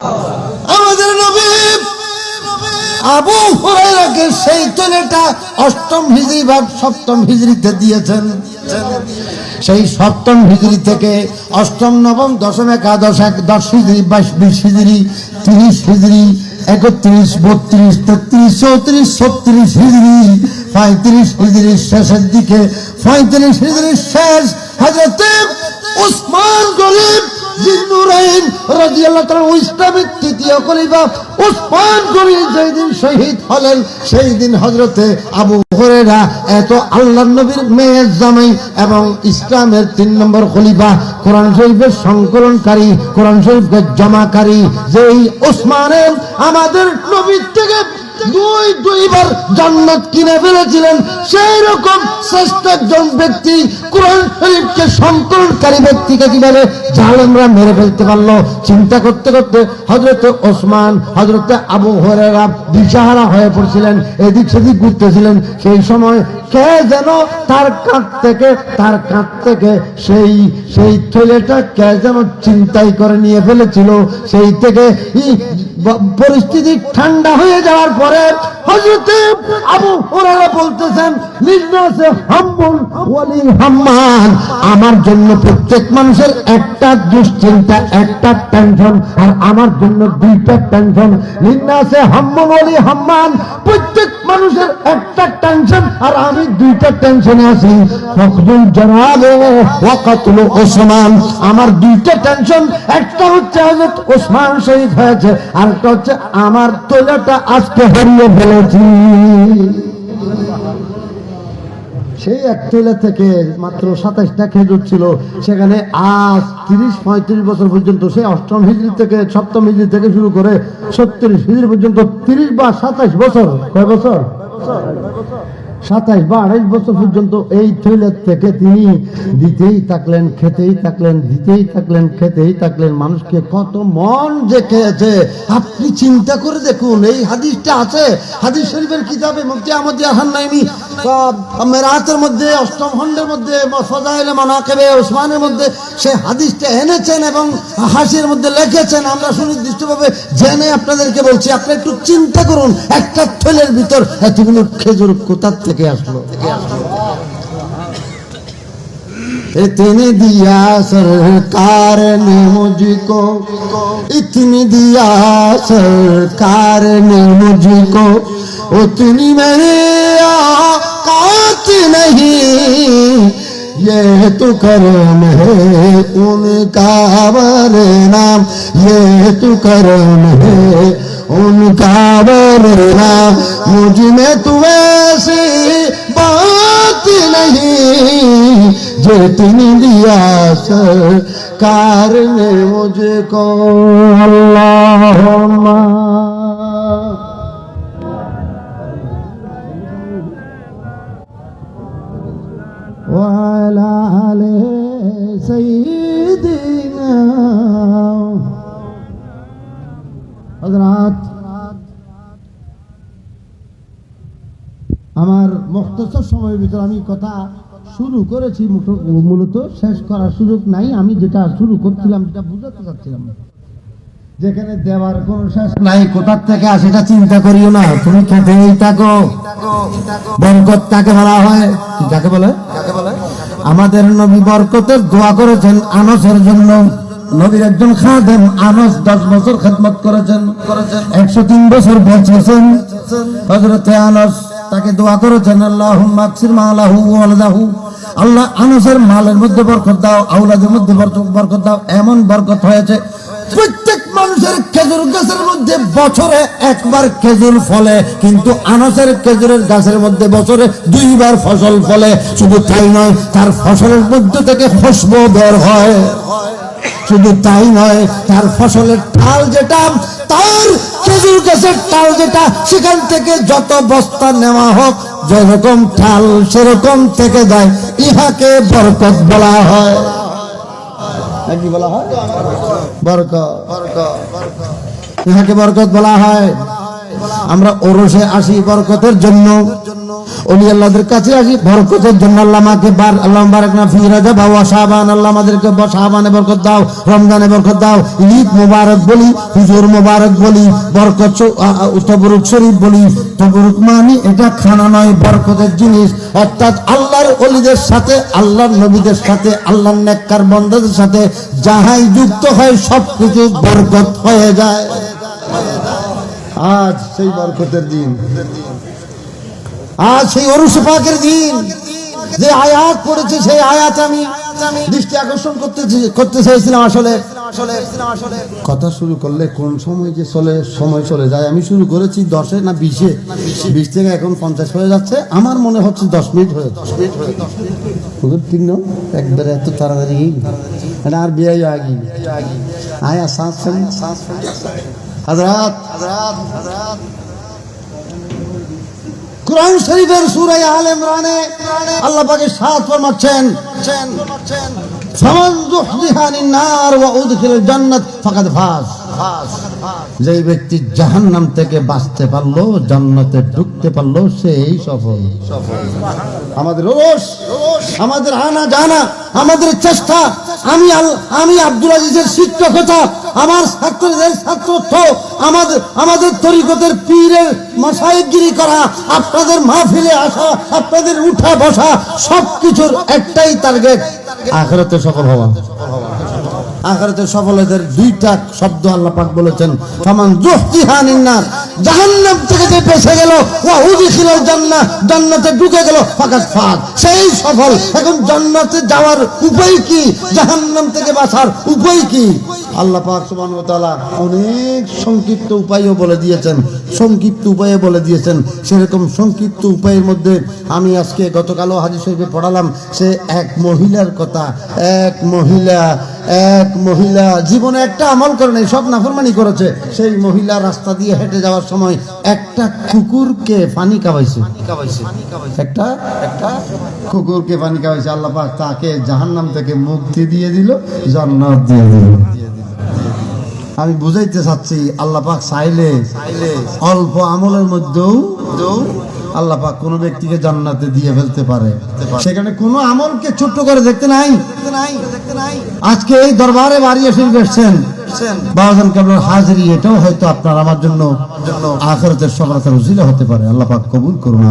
আমাদের নবী আবু হুরাইরাকে সেই তলেটা অষ্টম হিজরি বা সপ্তম হিজরিতে দিয়েছেন। সেই সপ্তম হিজরি থেকে অষ্টম, নবম, দশম, একাদশ এক দশ হিজরি, বাইশ, বিশ হিজরি, তিরিশ হিজরি, একত্রিশ, বত্রিশ, তেত্রিশ, চৌত্রিশ, ছত্রিশ হিজরি, পঁয়ত্রিশ হিজরির শেষের দিকে, পঁয়ত্রিশ হিজরির শেষ হজরতে উসমান গরিব জিন্নুরাইন রাদিয়াল্লাহু তাআলা ইসলামের তৃতীয় খলিফা উসমান গনি যেই দিন শহীদ হলেন, সেই দিন হযরতে আবু হুরায়রা এত আল্লাহর নবীর মেয়ের জামাই এবং ইসলামের তিন নম্বর খলিফা, কোরআন শরীফের সংকলনকারী, কোরআন শরীফের জমাকারী, যেই ওসমানের আমাদের নবীর থেকে দুই দুইবার জান্নাত কিনে ফেলেছিলেন। সেই রকম শ্রেষ্ঠ একজন ব্যক্তি কোরআন শরীফকে সংকলনকারী ব্যক্তিকে কীভাবে জালেমরা মেরে ফেলতে পারল, চিন্তা করতে করতে হজরত ওসমান হজরত আবু হরেরা দিশাহারা হয়ে পড়ছিলেন, এদিক সেদিক ঘুরতেছিলেন। সেই সময় কে যেন তার কাঁধ থেকে, তার কাঁধ থেকে সেই সেই থলেটা কে যেন চিন্তাই করে নিয়ে ফেলেছিল। সেই থেকে পরিস্থিতি ঠান্ডা হয়ে যাওয়ার পরে হাম্মান আমার জন্য প্রত্যেক মানুষের একটা দুশ্চিন্তা, একটা টেনশন আর আমার জন্য দুইটা টেনশন নির্ণয় হাম্বুল ওয়ালি হাম্মান প্রত্যেক মানুষের একটা টেনশন আর আমি দুইটা টেনশনে আছি। আমার দুইটা টেনশন একটা হচ্ছে শহীদ হয়েছে, আর একটা হচ্ছে আমার তোলাটা আজকে হারিয়ে ফেলেছি সেই এক তৈলা থেকে মাত্র সাতাইশটা খেজুর ছিল। সেখানে আজ তিরিশ পঁয়ত্রিশ বছর পর্যন্ত সেই অষ্টম হিজড়ি থেকে সপ্তম হিজড়ি থেকে শুরু করে ছত্রিশ হিজড়ি পর্যন্ত তিরিশ বা সাতাইশ বছর। কয় বছর? সাতাইশ বা আড়াইশ বছর পর্যন্ত এই থৈলের থেকে তিনি দিতেই থাকলেন, খেতেই থাকলেন, দিতেই থাকলেন, খেতেই থাকলেন। মানুষকে কত মন যে খেয়েছে। আপনি চিন্তা করে দেখুন, এই হাদিসটা আছে। হাদিস শরীফের কিতাবে মুফতি আহমদ হাসান নাইমি মেরাতের মধ্যে, অষ্টম খণ্ডের মধ্যে, ফজাইলে মানাকেবে, ওসমানের মধ্যে সে হাদিসটা এনেছেন এবং হাসির মধ্যে লিখেছেন। আমরা সুনির্দিষ্টভাবে জেনে আপনাদেরকে বলছি আপনি একটু চিন্তা করুন। একটা থলের ভিতর এতগুলো খেজুর কোথার থেকে আসলো इतनी दिया सरकार ने मुझको इतनी दिया सरकार ने मुझको उतनी मेरी औकात नहीं ये तो करम है उनका वरनाम ये तो करम है उनका वरनाम मुझ में तू ऐसी बात नहीं जो तुमने दिया सरकार ने मुझको अल्लाहुम्मा وعلى آل سيدنا মুক্তসর সময়ের ভিতরে আমি কথা শুরু করেছি মূলত শেষ করার সুযোগ নাই। আমি যেটা শুরু করছিলাম যেটা বুঝাতে চাচ্ছিলাম। যেখানে দেওয়ার কোন শেষ নাই, কোথার থেকে আসে এটা চিন্তা করিও না। তুমি খেতেই থাকো। বরকত কাকে বলা হয়? কি কাকে বলে? আমাদের নবী বরকতের দোয়া করেছেন আনসের জন্য। নবীর একজন খাদেম আনস দশ বছর খেদমত করেছেন। করেছেন একশো তিন বছর বেঁচেছেন হজরতে আনস তাকে দোয়া করেছেন আল্লাহ মাকসির আল্লাহ আনসের মালের মধ্যে বরকত দাও আউলাদের মধ্যে বরকত দাও, এমন বরকত হয়েছে, প্রত্যেক মানুষের খেজুর গাছের মধ্যে বছরে একবার খেজুর ফলে, কিন্তু আনাসের খেজুরের গাছের মধ্যে বছরে দুইবার ফসল ফলে। শুধু তাই নয়, তার ফসলের মধ্যে থেকে খুশবু বের হয়। শুধু তাই নয়, তার ফসলের ঠাল যেটা, তার খেজুর গাছের টাল যেটা, সেখান থেকে যত বস্তা নেওয়া হোক, যেরকম ঠাল সেরকম থেকে যায় ইহাকে বরকত বলা হয়। হয় ইহাকে বরকত বলা হয়। আমরা ওরসে আসি বরকতের জন্য। অলি আল্লাহদের কাছে আসি, বরকতের জন্য আল্লাহ বার আল্লাহ বারাক না ফি রাজাব ওয়া শাবান আল্লাহ আমাদেরকে বরকত দাও, রমজানে বরকত দাও, ঈদ বলি মুবারক বলি, বরকত তবরুক শরীফ বলি, তবরুক মানে এটা খানা নয়, বরকতের জিনিস। অর্থাৎ আল্লাহর অলিদের সাথে, আল্লাহর নবীদের সাথে, আল্লাহর নেককার বন্দাদের সাথে যাহাই যুক্ত হয় সব কিছু বরকত হয়ে যায়। আজ সেই বরকতের দিন। আজ সেই অরুষ পাকের দিন। যে আয়াত পড়েছে, সেই আয়াত আমি দৃষ্টি আকর্ষণ করতে করতে চাইছিলাম আসলে। কথা শুরু করলে কোন সময় যে চলে, সময় চলে যায়। আমি শুরু করেছি দশে না বিশে? বিশ থেকে এখন পঞ্চাশ হয়ে যাচ্ছে। আমার মনে হচ্ছে দশ মিনিট হয়ে দশ মিনিট হয়ে হুজুর একবারে এত তাড়াতাড়ি আর বিয়ে আগে। আয়া হাজরাত হাজরাত। কোরআন শরীফের সুরাই আল ইমরানে আল্লাহ পাকে সাত ফরমাচ্ছেন ফমান যুহদিহা আনিন নার ওয়া উদখিলাল জান্নাত ফাকাদ ফাজ। যে ব্যক্তি জাহান্নাম থেকে বাঁচতে পারল জান্নাতে ঢুকতে পারল সেই সফল। আমাদের রোষ আমাদের আনা জানা আমাদের চেষ্টা। আমি আমি আব্দুল আজিজের শিক্ষকতা আমার ছাত্রদের ছাত্রত্ব আমাদের আমাদের তরিকতের পীরের মশাইগিরি করা আপনাদের মা মাহফিলে আসা আপনাদের উঠা বসা সবকিছুর একটাই টার্গেট আখেরাতে সফল হওয়া। আখেরাতে সফলতার দুইটা শব্দ আল্লাহ পাক বলেছেন। ফামান জুহতিহানিন নার জাহান্নাম থেকে যে বেঁচে গেল, ওয়া উদখিলাল জান্নাহ, জান্নাতে ঢুকে গেল ফাকাত ফাক সেই সফল। এখন জান্নাতে যাওয়ার উপায় কি? জাহান্নাম থেকে বাঁচার উপায় কি? আল্লাহ পাক সুবহানাহু ওয়া তাআলা অনেক সংক্ষিপ্ত উপায়ও বলে দিয়েছেন, সংক্ষিপ্ত উপায়ে বলে দিয়েছেন। সেরকম সংক্ষিপ্ত উপায়ের মধ্যে আমি আজকে গতকালও হাজির শরীফে পড়ালাম, সে এক মহিলার কথা, এক মহিলা এক মহিলা জীবনে একটা আমল করে নাই, সব নাফরমানি করেছে। সেই মহিলা রাস্তা দিয়ে হেঁটে যাওয়ার সময় একটা কুকুরকে পানি খাওয়াইছে। একটা একটা কুকুরকে পানি খাওয়াইছে, আল্লাহ পাক তাকে জাহান্নাম থেকে মুক্তি দিয়ে দিল, জান্নাত দিয়ে দিল। আমি বুঝাইতে চাচ্ছি, আল্লাহ পাক চাইলে অল্প আমলের মধ্যেও আল্লাহ পাক কোন ব্যক্তিকে জান্নাতে দিয়ে ফেলতে পারে। সেখানে কোন আমলকে ছোট্ট করে দেখতে নাই? আজকে এই দরবারে বাড়ি এসে বসছেন। বাবাজান কেবল হাজিরি, এটাও হয়তো আপনার আমার জন্য হতে পারে। আল্লাহ পাক কবুল করুন